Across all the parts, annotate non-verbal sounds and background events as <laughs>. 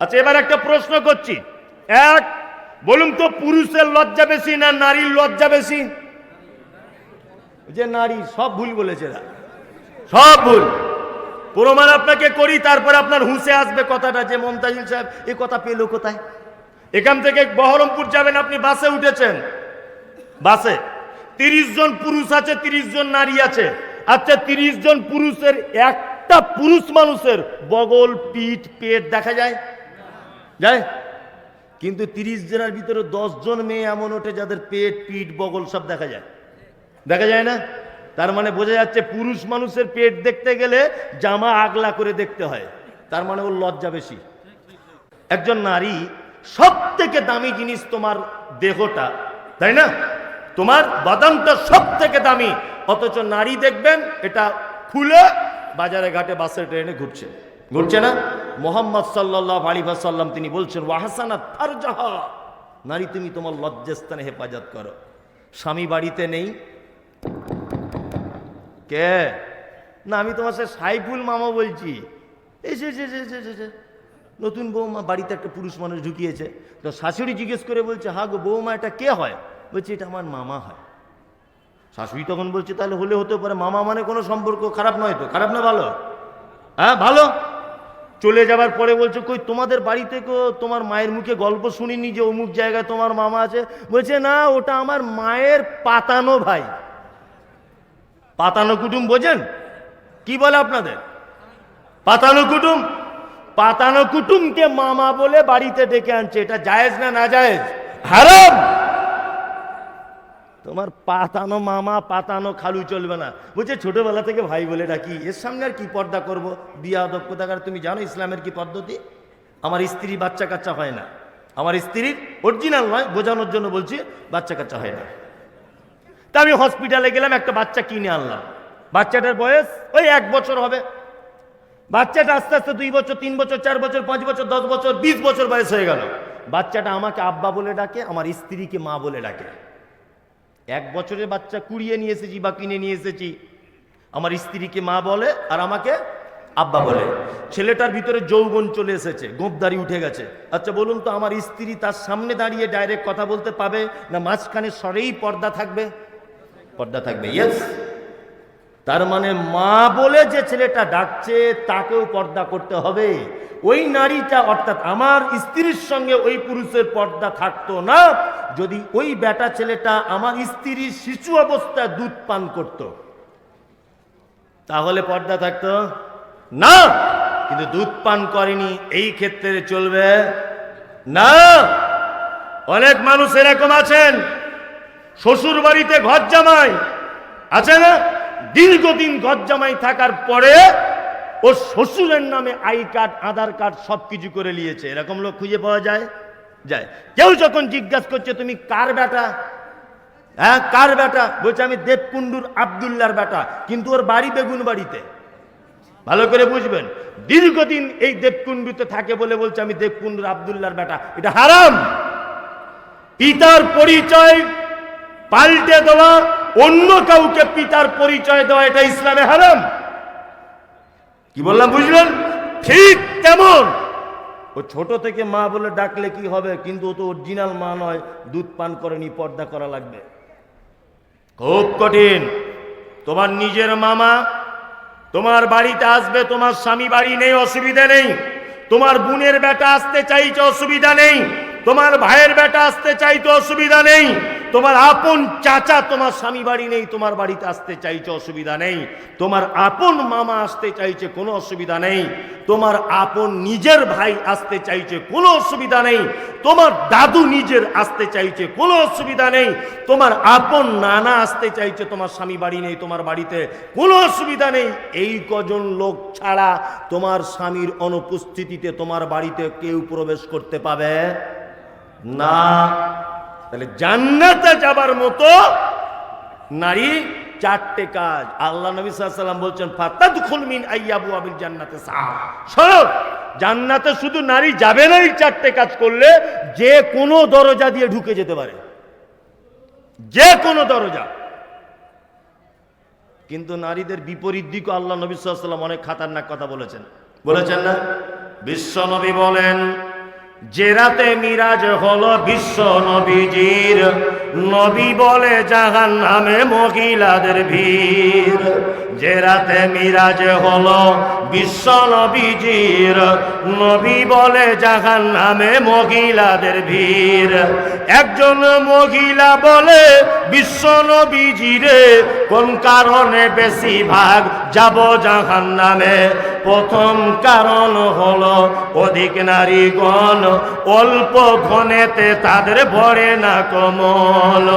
আচ্ছা এবার একটা প্রশ্ন করছি। এক বলুন তো পুরুষের লজ্জা বেশি না নারীর লজ্জা বেশি? যে নারী সব ভুল বলেছে সব ভুল। প্রমাণ আপনাকে করি তারপর আপনার হুঁসে আসবে কথাটা। যে মমতাজুল সাহেব এ কথা পেল কোথায়? এখান থেকে বহরমপুর যাবেন আপনি বাসে উঠেছেন। বাসে। তিরিশ জন পুরুষ আছে তিরিশ জন নারী আছে। আচ্ছা তিরিশ জন পুরুষের একটা পুরুষ মানুষের বগল পিঠ পেট দেখা যায়? যায়? কিন্তু তিরিশ জনের ভিতরে জন মেয়ে এমন ওঠে যাদের পেট, পিঠ, বগল সব দেখা যায়। দেখা যায় না? তার মানে বোঝা যাচ্ছে পুরুষ মানুষের পেট দেখতে গেলে জামা আগলা করে দেখতে হয়। তার মানে ওর লজ্জা বেশি। একজন নারী সব থেকে দামি জিনিস তোমার দেহটা, তাই না? তোমার বাদামটা সব থেকে দামি। অথচ নারী দেখবেন, এটা খুলে বাজারে ঘাটে বাসে, ট্রেনে ঘুরছে। ঘুরছে না? মোহাম্মদ সাল্লাহ আলী সাল্লাম তিনি বলছেন ওয়াহাসানা তার যাহা নারী, তুমি তোমার লজ্জাস্থানে হেফাজত করো। স্বামী বাড়িতে নেই। কে? না, আমি তোমার সাথে সাইফুল মামা বলছি। নতুন বৌমা বাড়িতে একটা পুরুষ মানুষ ঢুকিয়েছে। তো শাশুড়ি জিজ্ঞেস করে বলছে, হা গো, বৌমা, এটা কে হয়? বলছে, এটা আমার মামা হয়। শাশুড়ি তখন বলছে, তাহলে হলে হতে পারে, মামা মানে কোনো সম্পর্ক খারাপ নয় তো, খারাপ না ভালো? হ্যাঁ ভালো। চলে যাবার পরে বলছে, কই, তোমাদের বাড়ি থেকেও তোমার মায়ের মুখে গল্প শুনিনি যে অমুক জায়গায় তোমার মামা আছে? বলছে, না, ওটা আমার মায়ের পাতানো ভাই। পাতানো কুটুম বোঝেন? কি বলে আপনাদের? পাতানো কুটুম? পাতানো কুটুমকে মামা বলে বাড়িতে ডেকে আনছে। এটা জায়েজ না না জায়েজ? হারাম! তোমার পাতানো মামা পাতানো খালু চলবে না। বলছে ছোটবেলা থেকে ভাই বলে ডাকি এর সামনে আর কি পর্দা করব? বিয়া দক্ষতাকার তুমি জানো ইসলামের কি পদ্ধতি? আমার স্ত্রী বাচ্চা কাচ্চা হয় না। আমার স্ত্রীর অরিজিনাল নয়, বোঝানোর জন্য বলছি বাচ্চা কাচ্চা হয় না। তা আমি হসপিটালে গেলাম, একটা বাচ্চা কিনে আনলাম। বাচ্চাটার বয়স ওই এক বছর হবে। বাচ্চাটা আস্তে আস্তে দুই বছর, তিন বছর, চার বছর, পাঁচ বছর, দশ বছর, বিশ বছর বয়স হয়ে গেল। বাচ্চাটা আমাকে আব্বা বলে ডাকে, আমার স্ত্রীকে মা বলে ডাকে। এক বছরের বাচ্চা কুড়িয়ে নিয়ে এসেছি বা কিনে নিয়ে এসেছি। আমার স্ত্রীকে মা বলে আর আমাকে আব্বা বলে। ছেলেটার ভিতরে যৌবন চলে এসেছে, গোপদারি উঠে গেছে। আচ্ছা বলুন তো, আমার স্ত্রী তার সামনে দাঁড়িয়ে ডাইরেক্ট কথা বলতে পাবে না মাঝখানে সরেই পর্দা থাকবে? পর্দা থাকবে ইয়েস তার মানে মা বলে যে ছেলেটা ডাকছে, তাকেও পর্দা করতে হবে। ওই নারীটা অর্থাৎ আমার স্ত্রীর সঙ্গে ওই পুরুষের পর্দা থাকতো না। যদি ওই বেটা ছেলেটা আমার স্ত্রীর শিশু অবস্থায় দুধ পান করত, তাহলে পর্দা থাকতো? না! কিন্তু দুধ পান করেনি, এই ক্ষেত্রে চলবে? না! অনেক মানুষ এরকম আছেন শ্বশুর বাড়িতে ঘর জামাই আছে না? দীর্ঘদিন ঘর জামাই থাকার পরে ও শ্বশুরের নামে আই কার্ড, আধার কার্ড সব কিছু করে নিয়েছে। এরকম লোক খুঁজে পাওয়া যায়? যায়। কেউ যখন জিজ্ঞাসা করছে, তুমি কার বেটা? হ্যাঁ কার বেটা? বলছে, আমি দেবকুণ্ডুর আবদুল্লার বেটা, কিন্তু ওর বাড়ি বেগুন বাড়িতে। ভালো করে বুঝবেন। দীর্ঘদিন এই দেবকুণ্ডুতে থাকে বলে বলছে, আমি দেবকুণ্ডুর আবদুল্লার বেটা। এটা হারাম। পিতার পরিচয় পাল্টে দেওয়া, অন্য কাউকে পিতার পরিচয় দেওয়া, এটা ইসলামে হারাম। কি বললাম, বুঝলেন? ঠিক তেমন। ও ছোট থেকে মা বলে ডাকলে কি হবে? কিন্তু ও তো অরিজিনাল মা নয়। দুধ পান করেনি, পর্দা করা লাগবে। খুব কঠিন। তোমার নিজের মামা, তোমার বাড়িতে আসবে, তোমার স্বামী বাড়ি নেই, অসুবিধা নেই। তোমার বোনের বেটা আসতে চাইছে, অসুবিধা নেই। তোমার ভাইয়ের বেটা আসতে চাইতে অসুবিধা নেই। তোমার আপন চাচা, তোমার স্বামী বাড়ি নেই, তোমার বাড়িতে আসতে চাইছে, অসুবিধা নেই। তোমার আপন মামা আসতে চাইছে, কোনো অসুবিধা নেই। তোমার আপন নিজের ভাই আসতে চাইছে, কোনো অসুবিধা নেই। তোমার দাদু নিজের আসতে চাইছে, কোনো অসুবিধা নেই। তোমার আপন নানা আসতে চাইছে, তোমার স্বামী বাড়ি নেই, তোমার বাড়িতে কোনো অসুবিধা নেই। এই কজন লোক ছাড়া তোমার স্বামীর অনুপস্থিতিতে তোমার বাড়িতে কেউ প্রবেশ করতে পাবে না। তাহলে জান্নাতে যাবার মতো নারী চারটে কাজ। আল্লাহ নবী সাল্লাম বলছেন, ফাতাদখুল মিন আইয়াবু আবিল জান্নাতে শোনো, জান্নাতে শুধু নারী যাবে না, এই চারটে কাজ করলে যে কোনো দরজা দিয়ে ঢুকে যেতে পারে। যে কোনো দরজা। কিন্তু নারীদের বিপরীত দিকও আল্লাহ নবী সাল্লাম অনেক খাতারনাক কথা বলেছেন। বলেছেন না? বিশ্ব নবী বলেন যে রাতে মিরাজ হলো বিশ্ব নবীজির নবী বলে জাহান নামে মহিলাদের ভিড়। যে রাতে মিরাজ হলো বিশ্ব নবীজির, নবী বলে জাহান নামে মহিলাদের ভিড়। একজন মহিলা বলে, বিশ্ব নবীজিরে, কোন কারণে বেশি ভাগ যাব জাহান নামে প্রথম কারণ হলো, অধিক নারীগণ অল্প ধনেতে তাদের ভরে না কমল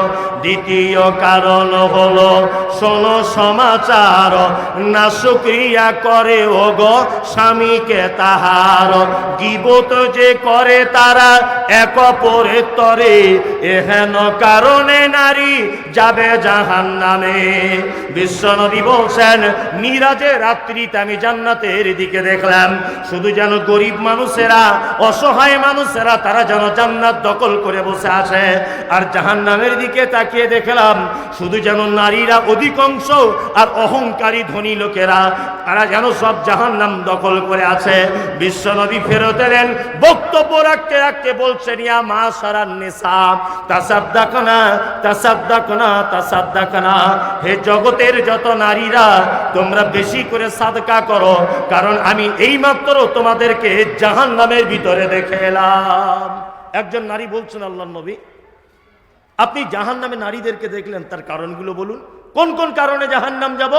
দ্বিতীয় কারণ হলো, শোনো সমাচার না শুক্রিয়া করে ও গো স্বামীকে তাহার। গিবত যে করে তারা এক অপরের তরে এহেন কারণে নারী যাবে জাহান নামে বিশ্বনবী বলছেন মিরাজে রাত্রিতে আমি জান্নাতের দিকে দেখলাম। শুধু যেন গরিব মানুষেরা, অসহায় মানুষেরা, তারা যেন জান্নাত দখল করে বসে আছে। আর জাহান নামের দিকে তাকিয়ে দেখলাম, শুধু যেন নারীরা অধিকাংশ আর অহংকারী ধনী লোকেরা। তারা যেন সব জাহান নাম দখল করে আছে। বিশ্বনবী ফেরত এলেন, বক্তব্য রাখতে রাখতে বলছেন, ইয়া মা সারান নেশা তাসাদ্দাকনা তাসাদ্দাকনা তাসাদ্দাকনা হে জগতের যত নারীরা, তোমরা বেশি করে সাদকা করো, কারণ আমি এইমাত্র তোমাদেরকে জাহান নামের ভিতরে দেখে এলাম। একজন নারী বলছেন আল্লাহ নবী আপনি জাহান নামে নারীদেরকে দেখলেন, তার কারণগুলো বলুন। কোন কোন কারণে জাহান নাম যাব?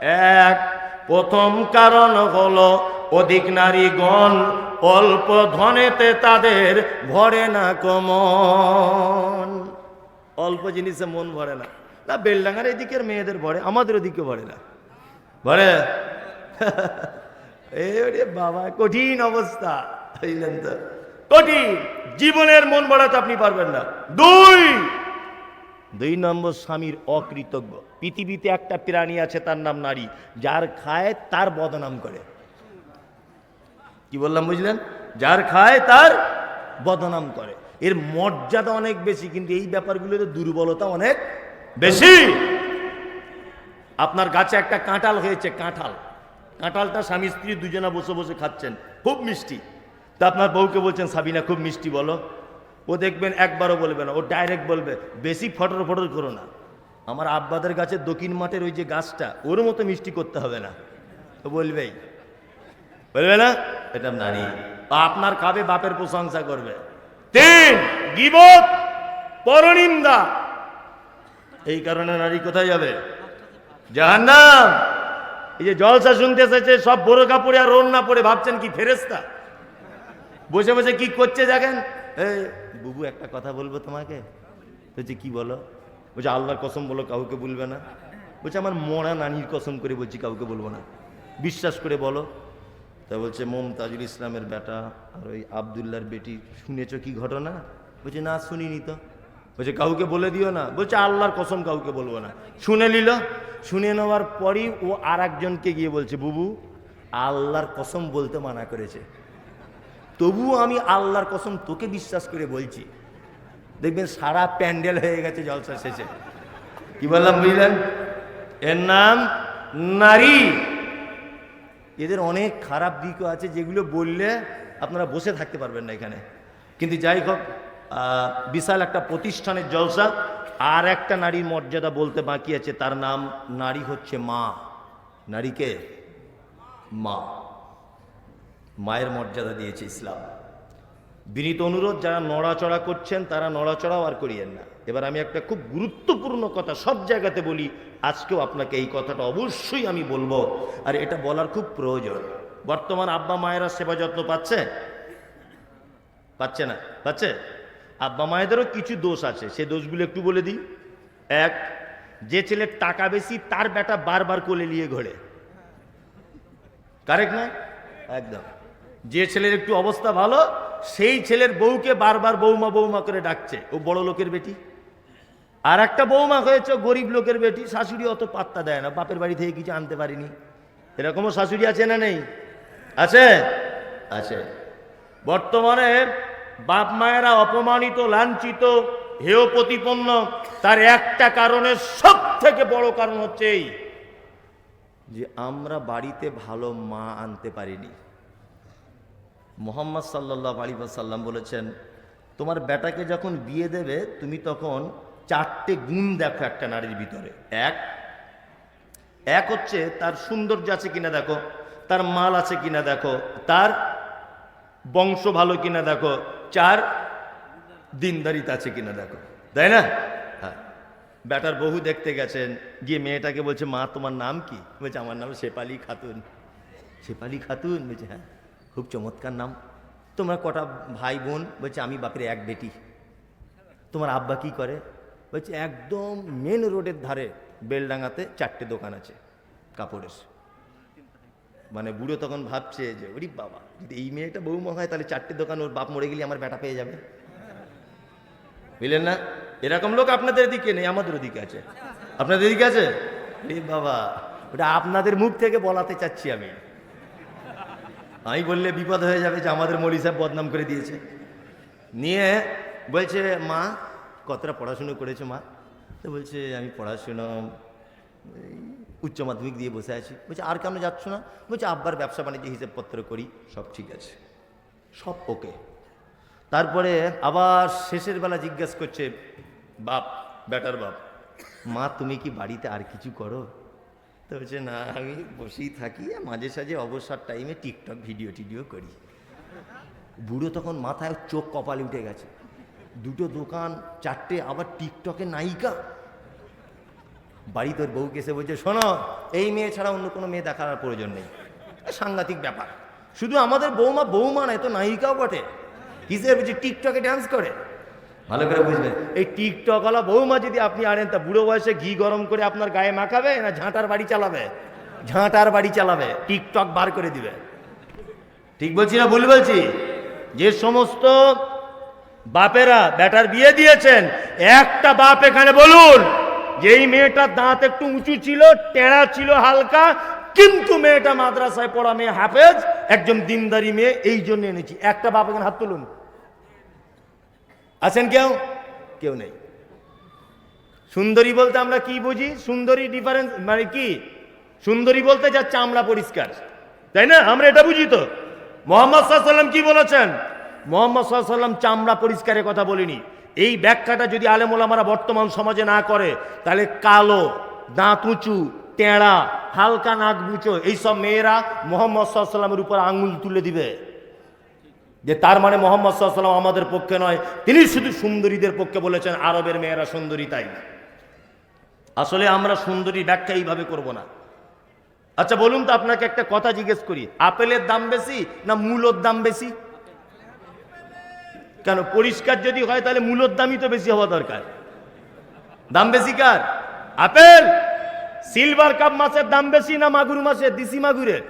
এক, প্রথম কারণ হলো অধিক নারীগণ অল্প ধনেতে তাদের ভরে না কমন। অল্প জিনিসে মন ভরে না। না, বেলডাঙ্গার এদিকের মেয়েদের ভরে, আমাদের ওদিকে ভরে না। ভরে? <laughs> এ বাবা, কঠিন অবস্থা, বুঝলেন তো? কঠিন। জীবনের মন ভরাতে আপনি পারবেন না। দুই দুই নম্বর স্বামীর অকৃতজ্ঞ। পৃথিবীতে একটা প্রাণী আছে, তার নাম নারী। যার খায়, তার বদনাম করে। কি বললাম, বুঝলেন? যার খায়, তার বদনাম করে। এর মর্যাদা অনেক বেশি, কিন্তু এই ব্যাপারগুলোতে দুর্বলতা অনেক বেশি। আপনার গাছে একটা কাঁঠাল হয়েছে, কাঁঠাল। কাঁঠালটা স্বামী স্ত্রী দুজনা বসে বসে খাচ্ছেন। খুব মিষ্টি। তা আপনার বউকে বলছেন, সাবিনা, খুব মিষ্টি বলো। ও দেখবেন একবারও বলবে না, ও ডাইরেক্ট বলবে, বেশি ফটর ফটর করো না। আমার আব্বাদের গাছের দক্ষিণ মাঠের ওই যে গাছটা, ওর মতো মিষ্টি করতে হবে না। তো বলবেই। বলবে না? এটা নারী আপনার খাবে, বাপের প্রশংসা করবে। তিন গিবত, পরনিন্দা। এই কারণে নারী কোথায় যাবে? জাহান্নাম। এই যে জলসা শুনতে এসেছে, সব বড় কাপড়ে আর রোন না পড়ে ভাবছেন কি ফেরেস্তা বসে বসে কি করছে দেখেন? এই বুবু একটা কথা বলব তোমাকে? বলছে, কি বলো? বলছে, আল্লাহর কসম বলো, কাউকে বলবে না। বলছে, আমার মরা নানির কসম করে বলছি, কাউকে বলব না। বিশ্বাস করে বলো। তা বলছে, মমতাজুল ইসলামের বেটা আর ওই আবদুল্লার বেটি, শুনেছ কি ঘটনা? বলছে, না, শুনিনি তো। বলছে, কাউকে বলে দিও না। বলছে, আল্লাহর কসম কাউকে বলব না। শুনে নিল। শুনে নেওয়ার পরই ও আর একজনকে গিয়ে বলছে, বুবু, আল্লাহর কসম বলতে মানা করেছে। তবুও আমি আল্লাহর কসম তোকে বিশ্বাস করে বলছি। দেখবেন সারা প্যান্ডেল হয়ে গেছে জলসা শেষে। কি বললাম বুঝলেন? এর নাম নারী। এদের অনেক খারাপ দিকও আছে যেগুলো বললে আপনারা বসে থাকতে পারবেন না এখানে। কিন্তু যাই হোক বিশাল একটা প্রতিষ্ঠানের জলসা। আর একটা নারীর মর্যাদা বলতে বাকি আছে। তার নাম নারী হচ্ছে মা। নারীকে মা। মায়ের মর্যাদা দিয়েছে ইসলাম। বিনীত অনুরোধ, যারা নড়াচড়া করছেন, তারা নড়াচড়াও আর করিয়েন না। এবার আমি একটা খুব গুরুত্বপূর্ণ কথা সব জায়গাতে বলি, আজকেও আপনাকে এই কথাটা অবশ্যই আমি বলব। আর এটা বলার খুব প্রয়োজন। বর্তমান আব্বা মায়েরা সেবা যত্ন পাচ্ছে? পাচ্ছে না। পাচ্ছে? আব্বা মায়েদেরও কিছু দোষ আছে। সে দোষগুলো একটু বলে দিই। এক, যে ছেলের টাকা বেশি, তার বেটা বারবার কোলে নিয়ে ঘোরে। কারেক্ট না? একদম। যে ছেলের একটু অবস্থা ভালো, সেই ছেলের বউকে বারবার বৌমা বৌমা করে ডাকছে। ও বড় লোকের বেটি। আর একটা বৌমা হয়েছে গরিব লোকের বেটি, শাশুড়ি অত পাত্তা দেয় না, বাপের বাড়ি থেকে কিছু আনতে পারিনি। এরকমও শাশুড়ি আছে না নেই? আছে? আছে। বর্তমানে বাপ মায়েরা অপমানিত, লাঞ্ছিত, হেয় প্রতিপন্ন, তার একটা কারণে সব থেকে বড় কারণ হচ্ছে এই, যে আমরা বাড়িতে ভালো মা আনতে পারিনি। মোহাম্মদ সাল্লাহ আলী সাল্লাম বলেছেন, তোমার বেটাকে যখন বিয়ে দেবে, তুমি তখন চারটে গুণ দেখো একটা নারীর ভিতরে। এক এক হচ্ছে তার সৌন্দর্য আছে কিনা দেখো, তার মাল আছে কিনা দেখো, তার বংশ ভালো কিনা দেখো, চার, দিনদারিত আছে কিনা দেখো। তাই না? হ্যাঁ। বেটার বহু দেখতে গেছেন, গিয়ে মেয়েটাকে বলছে, মা, তোমার নাম কি? বলছে, আমার নাম শেপালি খাতুন। শেপালি খাতুন? বলছে হ্যাঁ। খুব চমৎকার নাম। তোমরা কটা ভাই বোন বলছে, আমি বাপের এক বেটি। তোমার আব্বা কি করে? বলছে, একদম মেন রোডের ধারে বেলডাঙ্গাতে চারটে দোকান আছে কাপড়ের। মানে বুড়ো তখন ভাবছে যে, ওরি বাবা, যদি এই মেয়েটা বৌমা হয়, তাহলে চারটে দোকান ওর বাপ মরে গেলে আমার বেটা পেয়ে যাবে। বুঝলেন না? এরকম লোক আপনাদের দিকে নেই আমাদের ওদিকে আছে। আপনাদের দিকে আছে? বাবা, ওটা আপনাদের মুখ থেকে বলাতে চাচ্ছি আমি। আমি বললে বিপদ হয়ে যাবে যে আমাদের মৌলী সাহেব বদনাম করে দিয়েছে। নিয়ে বলছে, মা, কতটা পড়াশুনো করেছে মা? তো বলছে, আমি পড়াশুনো উচ্চ মাধ্যমিক দিয়ে বসে আছি। বলছে, আর কেন যাচ্ছ না? বলছে, আব্বার ব্যবসা বাণিজ্য হিসেবপত্র করি, সব ঠিক আছে। সব ওকে। তারপরে আবার শেষের বেলা জিজ্ঞেস করছে, বাপ বেটার বাপ, মা, তুমি কি বাড়িতে আর কিছু করো? তো বলছে না, আমি বসেই থাকি মাঝে সাঝে অবসর টাইমে টিকটক ভিডিও টিডিও করি। বুড়ো তখন মাথায় চোখ কপালে উঠে গেছে। দুটো দোকান, চারটে, আবার টিকটকে নায়িকা। বাড়ি তোর বউকে এসে বলছে, শোনো, এই মেয়ে ছাড়া অন্য কোনো মেয়ে দেখার প্রয়োজন নেই। সাংঘাতিক ব্যাপার। শুধু আমাদের বৌমা বৌমা নয় তো নায়িকাও বটে। কিসের বলছে টিকটকে ডান্স করে? ভালো করে বুঝবেন এই টিকটকওয়ালা বৌমা যদি আপনি আনেন, তা বুড়ো বয়সে ঘি গরম করে আপনার গায়ে মাখাবে না ঝাঁটার বাড়ি চালাবে? ঝাঁটার বাড়ি চালাবে, টিকটক বার করে দিবে। ঠিক বলছি না, ভুল বলছি? যে সমস্ত বাপেরা বেটার বিয়ে দিয়েছেন, একটা বাপ এখানে বলুন এই মেয়েটার দাঁত একটু উঁচু ছিল, টেড়া ছিল হালকা, কিন্তু মেয়েটা মাদ্রাসায় পড়া মেয়ে হাফেজ, একজন দিনদারি মেয়ে, এই জন্য এনেছি। একটা বাপ এখানে হাত তুলুন। আছেন কেউ? কেউ নেই। সুন্দরী বলতে আমরা কি বুঝি? সুন্দরী ডিফারেন্স মানে কি? সুন্দরী বলতে যা চামড়া পরিষ্কার। তাই না? আমরা এটা বুঝি তো। মোহাম্মদ সাল্লাম কি বলেছেন? মোহাম্মদ সাল্লাম চামড়া পরিষ্কারের কথা বলিনি। এই ব্যাখ্যাটা যদি আলেমোলামারা বর্তমান সমাজে না করে, তাহলে কালো, দাঁত উঁচু, টেঁড়া, হালকা নাক বুচো এইসব মেয়েরা মোহাম্মদ সাল্লামের উপর আঙুল তুলে দিবে। যে তার মানে মোহাম্মদ সাল্লাম আমাদের পক্ষে নয়, তিনি শুধু সুন্দরীদের পক্ষে বলেছেন, আরবের মেয়েরা সুন্দরী তাই আসলে আমরা সুন্দরী ব্যাখ্যা এইভাবে করব না। আচ্ছা বলুন তো আপনাকে একটা কথা জিজ্ঞেস করি, আপেলের দাম বেশি না মূলর দাম বেশি? কেন, পরিষ্কার যদি হয় তাহলে মূলর দামই তো বেশি হওয়া দরকার। দাম বেশি কার? আপেল! সিলভার কাপ মাছের দাম বেশি না মাগুর মাছের? দিসি মাগুরের?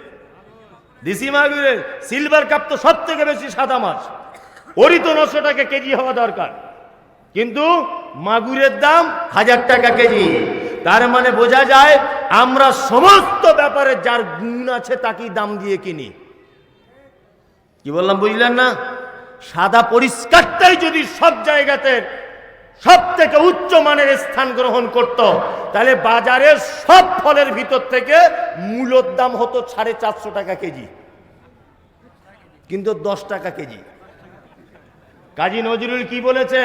দিসি মাগুরের সিলভার কাপ তো সব থেকে বেশি সাদা মাছ। ওরই তো নশো টাকা কেজি হওয়া দরকার। কিন্তু মাগুরের দাম হাজার টাকা কেজি। তার মানে বোঝা যায় আমরা সমস্ত ব্যাপারে যার গুণ আছে তাকেই দাম দিয়ে কিনি। কি বললাম বুঝলেন না? সাদা পরিষ্কারটাই যদি সব জায়গাতে সব থেকে উচ্চ মানের স্থান গ্রহণ করত। তাহলে বাজারে সব ফলের ভিতর থেকে মূলর দাম হতো সাড়ে চারশো টাকা কেজি। কিন্তু দশ টাকা কেজি। কাজী নজরুল কি বলেছে?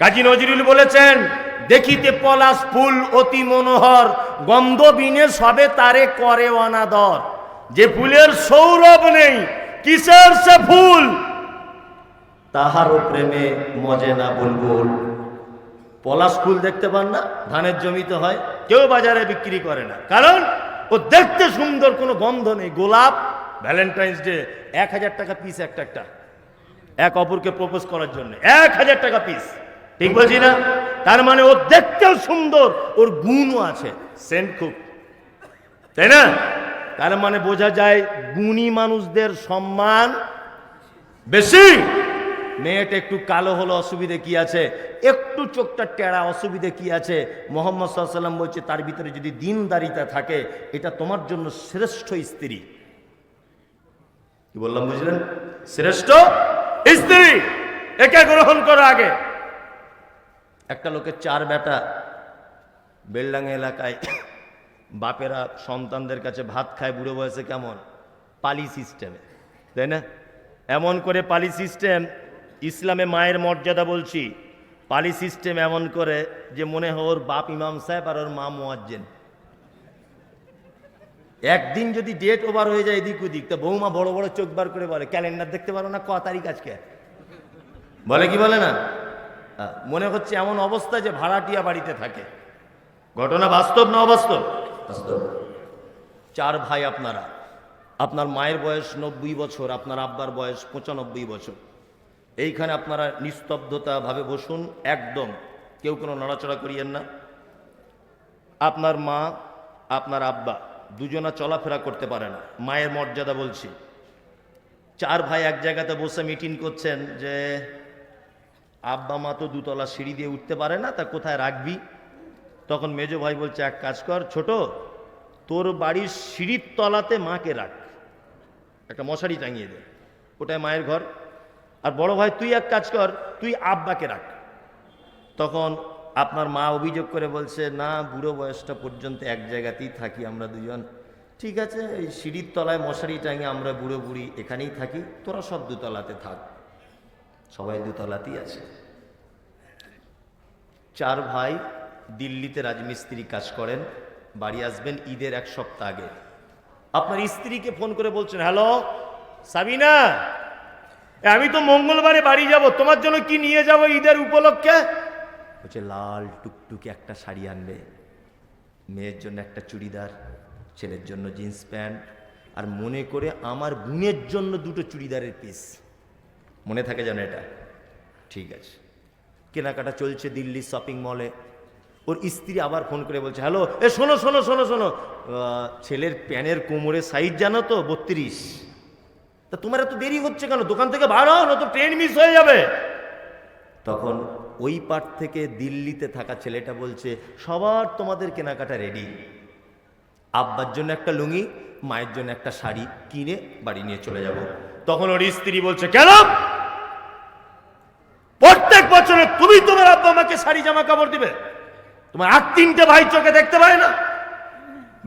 কাজী নজরুল বলেছেন, দেখিতে পলাশ ফুল অতি মনোহর, গন্ধ বিনে সবে তারে করে অনাদর। যে ফুলের সৌরভ নেই, কিসের সে ফুল? তাহারও প্রেমে মজে না বুলবুল। পলাশ ফুল দেখতে পান না, ধানের জমিতে হয়। কেউ বাজারে বিক্রি করে না। কারণ ও দেখতে সুন্দর, কোনো গন্ধ নেই। গোলাপ ভ্যালেন্টাইন্স ডে এক হাজার টাকা পিস একটা একটা। এক অপরকে প্রপোজ করার জন্য। এক হাজার টাকা পিস ঠিক বলছি না? তার মানে ও দেখতেও সুন্দর, ওর গুণও আছে। সেন্ট খুব। তাই না? তার মানে বোঝা যায় গুণী মানুষদের সম্মান বেশি। মেয়েটা একটু কালো হলো, অসুবিধে কি আছে? একটু চোখটা টেরা, অসুবিধে কি আছে? মোহাম্মদ সাল্লাম বলছে, তার ভিতরে যদি দিনদারিতা থাকে, এটা তোমার জন্য শ্রেষ্ঠ স্ত্রী। কি বললাম, বুঝলেন? শ্রেষ্ঠ স্ত্রী! একে গ্রহণ করো আগে। একটা লোকের চার বেটা বেলডাঙ্গা এলাকায় বাপেরা সন্তানদের কাছে ভাত খায়, বুড়ো বয়সে কেমন? পালি সিস্টেমে, তাই না? এমন করে পালি সিস্টেম ইসলামে মায়ের মর্যাদা বলছি, পালি সিস্টেম এমন করে যে মনে হয় ওর বাপ ইমাম সাহেব আর ওর মা মোয়াজ্জেন। একদিন যদি ডেট ওভার হয়ে যায় এদিক ওদিক, তা বৌমা বড় বড় চোখ বার করে বলে ক্যালেন্ডার দেখতে পারো না, ক তারিখ আজকে? বলে কি বলে না? মনে হচ্ছে এমন অবস্থা যে ভাড়াটিয়া বাড়িতে থাকে। ঘটনা বাস্তব না অবাস্তব? চার ভাই আপনারা, আপনার মায়ের বয়স নব্বই বছর, আপনার আব্বার বয়স পঁচানব্বই বছর। এইখানে আপনারা নিস্তব্ধতা ভাবে বসুন, একদম। কেউ কোনো নড়াচড়া করিয়েন না। আপনার মা, আপনার আব্বা দুজনা চলাফেরা করতে পারে না। মায়ের মর্যাদা বলছি। চার ভাই এক জায়গাতে বসে মিটিং করছেন যে, আব্বা মা তো দুতলা সিঁড়ি দিয়ে উঠতে পারে না, তা কোথায় রাখবি? তখন মেজো ভাই বলছে, এক কাজ কর ছোট, তোর বাড়ির সিঁড়ির তলাতে মাকে রাখ। একটা মশারি টাঙিয়ে দে। ওটাই মায়ের ঘর। আর বড় ভাই, তুই এক কাজ কর, তুই আব্বাকে রাখ তখন আপনার মা অভিযোগ করে বলছে, না, বুড়ো বয়সটা পর্যন্ত এক জায়গাতেই থাকি আমরা দুজন। ঠিক আছে, এই সিঁড়ির তলায় মশারি টাঙিয়ে আমরা বুড়ো বুড়ি এখানেই থাকি, তোরা সব দুতলাতে থাক। সবাই দুতলাতেই আছে। চার ভাই দিল্লিতে রাজমিস্ত্রি কাজ করেন, বাড়ি আসবেন ঈদের এক সপ্তাহ আগে। আপনার স্ত্রীকে ফোন করে বলছেন, হ্যালো, সাবিনা আমি তো মঙ্গলবারে বাড়ি যাব, তোমার জন্য কি নিয়ে যাব ঈদের উপলক্ষে? বলছে, লাল টুকটুকে একটা শাড়ি আনবে, মেয়ের জন্য একটা চুড়িদার, ছেলের জন্য জিন্স প্যান্ট, আর মনে করে আমার বোনের জন্য দুটো চুড়িদারের পিস মনে থাকে যেন এটা? ঠিক আছে। কেনাকাটা চলছে দিল্লি শপিং মলে ওর স্ত্রী আবার ফোন করে বলছে হ্যালো এ, শোনো শোনো শোনো শোনো ছেলের প্যানের কোমরের সাইজ জানো তো? বত্রিশ। তা তোমার এত দেরি হচ্ছে কেন? দোকান থেকে বার হও তো ট্রেন মিস হয়ে যাবে। তখন ওই পার থেকে দিল্লিতে থাকা ছেলেটা বলছে, সবার তোমাদের কেনাকাটা রেডি আব্বার জন্য একটা লুঙ্গি, মায়ের জন্য একটা শাড়ি কিনে বাড়ি নিয়ে চলে যাব। তখন ওর স্ত্রী বলছে, কেন? প্রত্যেক বছরে তুমি তোমার আব্বা আমাকে শাড়ি জামা কাপড় দিবে। তোমার আর তিনটে ভাই চোখে দেখতে পায় না।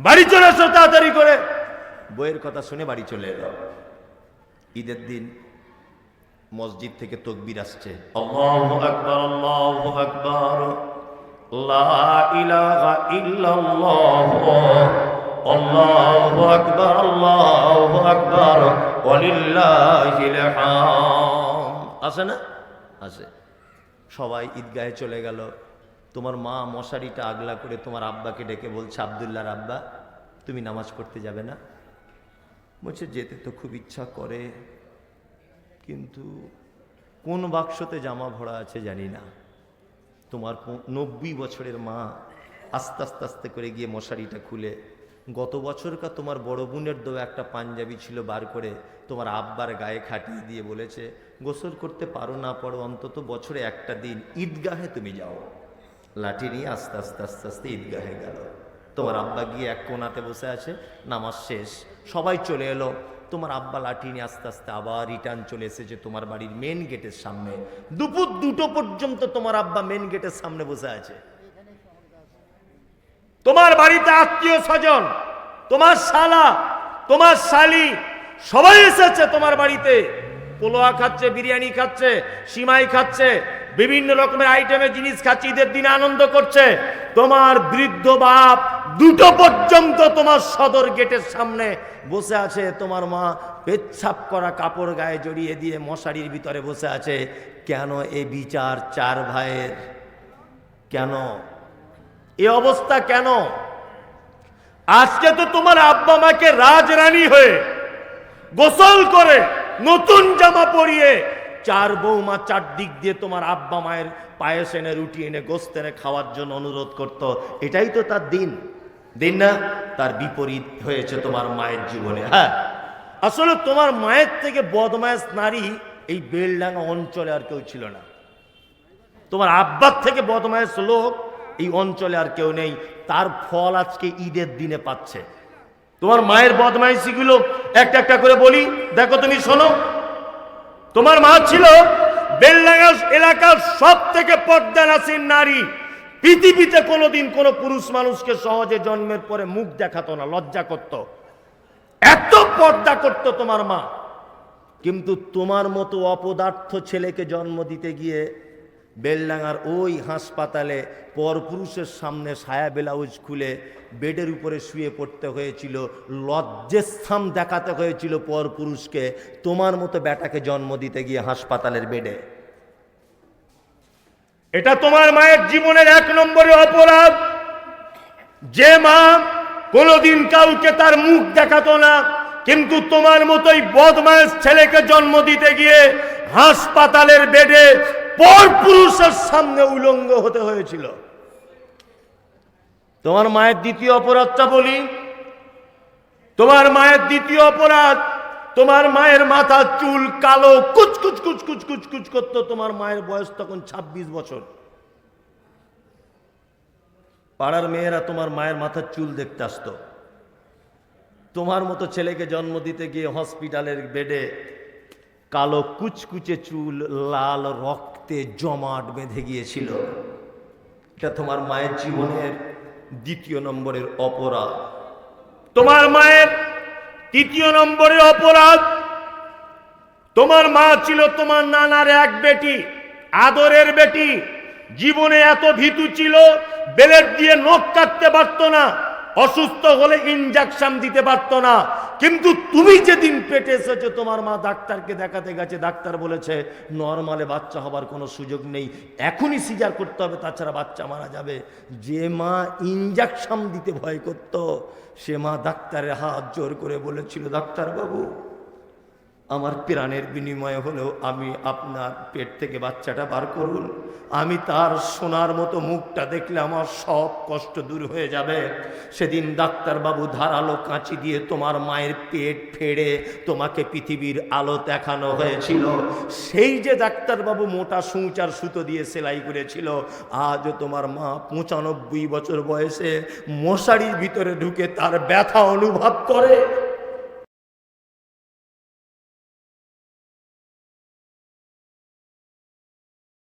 বাড়ি চলে এসো তাড়াতাড়ি করে। বইয়ের কথা শুনে বাড়ি চলে এলো। ঈদের দিন মসজিদ থেকে তকবির আসছে। আছে না? আছে। সবাই ঈদগাহে চলে গেল। তোমার মা মশারিটা আগলা করে তোমার আব্বাকে ডেকে বলছে আবদুল্লাহর আব্বা তুমি নামাজ পড়তে যাবে না? বলছে, যেতে তো খুব ইচ্ছা করে, কিন্তু কোন বাক্সতে জামা ভরা আছে জানি না। তোমার নব্বই বছরের মা আস্তে আস্তে আস্তে করে গিয়ে মশারিটা খুলে, গত বছরকার তোমার বড় বোনের দেওয়া একটা পাঞ্জাবি ছিল বার করে তোমার আব্বার গায়ে খাটিয়ে দিয়ে বলেছে, গোসল করতে পারো না পারো অন্তত বছরে একটা দিন ঈদগাহে তুমি যাও। লাঠি নিয়ে আস্তে আস্তে আস্তে আস্তে ঈদগাহে গেল। তোমার আব্বা গিয়ে এক কোনাতে বসে আছে, নামাজ শেষ। সবাই চলে এলো। তোমার আব্বা লাঠি নিয়ে আস্তে আস্তে আবার রিটার্ন চলে এসেছে তোমার বাড়ির মেন গেটের সামনে। দুপুর দুটো পর্যন্ত তোমার আব্বা মেন গেটের সামনে বসে আছে। তোমার বাড়িতে আত্মীয় স্বজন, তোমার শালা, তোমার শালি, সবাই এসেছে তোমার বাড়িতে। পোলোয়া খাচ্ছে, বিরিয়ানি খাচ্ছে, সিমাই খাচ্ছে, বিভিন্ন রকমের আইটেমের জিনিস খাচ্ছে, ঈদের দিনে আনন্দ করছে। তোমার বৃদ্ধ বাপ দুটো পর্যন্ত তোমার সদর গেটের সামনে বসে আছে। তোমার মা পেচ্ছাপ করা কাপড় গায়ে জড়িয়ে দিয়ে মশারির ভিতরে বসে আছে। কেন এ বিচার চার ভাইয়ের? কেন? এ অবস্থা কেন? আজকে তো তোমার আব্বা মাকে রাজরানী হয়ে গোসল করে নতুন জামা পরিয়ে চার বৌমা চার দিক দিয়ে তোমার আব্বা মায়ের পায়েস এনে রুটি এনে গোস্ত এনে খাওয়ার জন্য অনুরোধ করত। এটাই তো তার দিন। দিন না, তার বিপরীত হয়েছে তোমার মায়ের জীবনে। হ্যাঁ আসলে তোমার মায়ের থেকে বদমায়াস নারী এই বেলডাঙ্গা অঞ্চলে আর কেউ ছিল না। তোমার আব্বার থেকে বদমায়েশ লোক এই অঞ্চলে আর কেউ নেই। তার ফল আজকে ঈদের দিনে পাচ্ছে। তোমার মায়ের বদমাইশিগুলো একটা একটা করে বলি। দেখো তুমি, শোনো। তোমার মা ছিল বেলডাঙ্গা এলাকার সব থেকে পর্দানাসীন নারী। পৃথিবীতে কোনোদিন কোনো পুরুষ মানুষকে সহজে জন্মের পরে মুখ দেখাতো না, লজ্জা করত। এত পর্দা করত তোমার মা। কিন্তু তোমার মতো অপদার্থ ছেলেকে জন্ম দিতে গিয়ে বেলডাঙ্গার ওই হাসপাতালে পরপুরুষের সামনে সায়া ব্লাউজ খুলে বেডের উপরে শুয়ে পড়তে হয়েছিল লজ্জেস্থাম দেখাতে হয়েছিল পরপুরুষকে। তোমার মতো বেটাকে জন্ম দিতে গিয়ে হাসপাতালের বেডে। এটা তোমার মায়ের জীবনের এক নম্বরে অপরাধ। যে মা কোনোদিন কাউকে তার মুখ দেখাতো না, কিন্তু তোমার মতোই বদমাস ছেলেকে জন্ম দিতে গিয়ে হাসপাতালের বেডে পর পুরুষের সামনে উলঙ্গ হতে হয়েছিল। তোমার মায়ের দ্বিতীয় অপরাধটা বলি। তোমার মায়ের দ্বিতীয় অপরাধ তোমার মায়ের মাথার চুল কালো কুচকুচ কুচকুচ কুচকুচ করতো। তোমার মায়ের বয়স তখন ২৬ বছর। পাড়ার মেয়েরা তোমার মায়ের মাথার চুল দেখতে আসতো। তোমার মতো ছেলেকে জন্ম দিতে গিয়ে হসপিটালের বেডে কালো কুচকুচে চুল, লাল রক্তে জমাট বেঁধে গিয়েছিল। এটা তোমার মায়ের জীবনের দ্বিতীয় নম্বরের অপরাধ। তোমার মায়ের তৃতীয় নম্বরে অপরাধ। তোমার মা ছিল তোমার নানার এক বেটি, আদরের বেটি। জীবনে এত ভীতু ছিল বেলের দিয়ে নখ কাটতে পারতো না। অসুস্থ হলে ইনজেকশন দিতে পারতো না। কিন্তু তুমি যেদিন পেটে এসেছ, তোমার মা ডাক্তারকে দেখাতে গেছে। ডাক্তার বলেছে নর্মালে বাচ্চা হবার কোনো সুযোগ নেই। এখনই সিজার করতে হবে, তাছাড়া বাচ্চা মারা যাবে। যে মা ইনজেকশন দিতে ভয় করত, সে মা ডাক্তারের হাত জোর করে বলেছিল, ডাক্তারবাবু আমার প্রাণের বিনিময়ে হলেও আমি আপনার পেট থেকে বাচ্চাটা বার করুন। আমি তার সোনার মতো মুখটা দেখলে আমার সব কষ্ট দূর হয়ে যাবে। সেদিন ডাক্তারবাবু ধারালো কাঁচি দিয়ে তোমার মায়ের পেট ফেড়ে তোমাকে পৃথিবীর আলো দেখানো হয়েছিল। সেই যে ডাক্তারবাবু মোটা সূচার সুতো দিয়ে সেলাই করেছিল, আজও তোমার মা পঁচানব্বই বছর বয়সে মশারির ভিতরে ঢুকে তার ব্যথা অনুভব করে।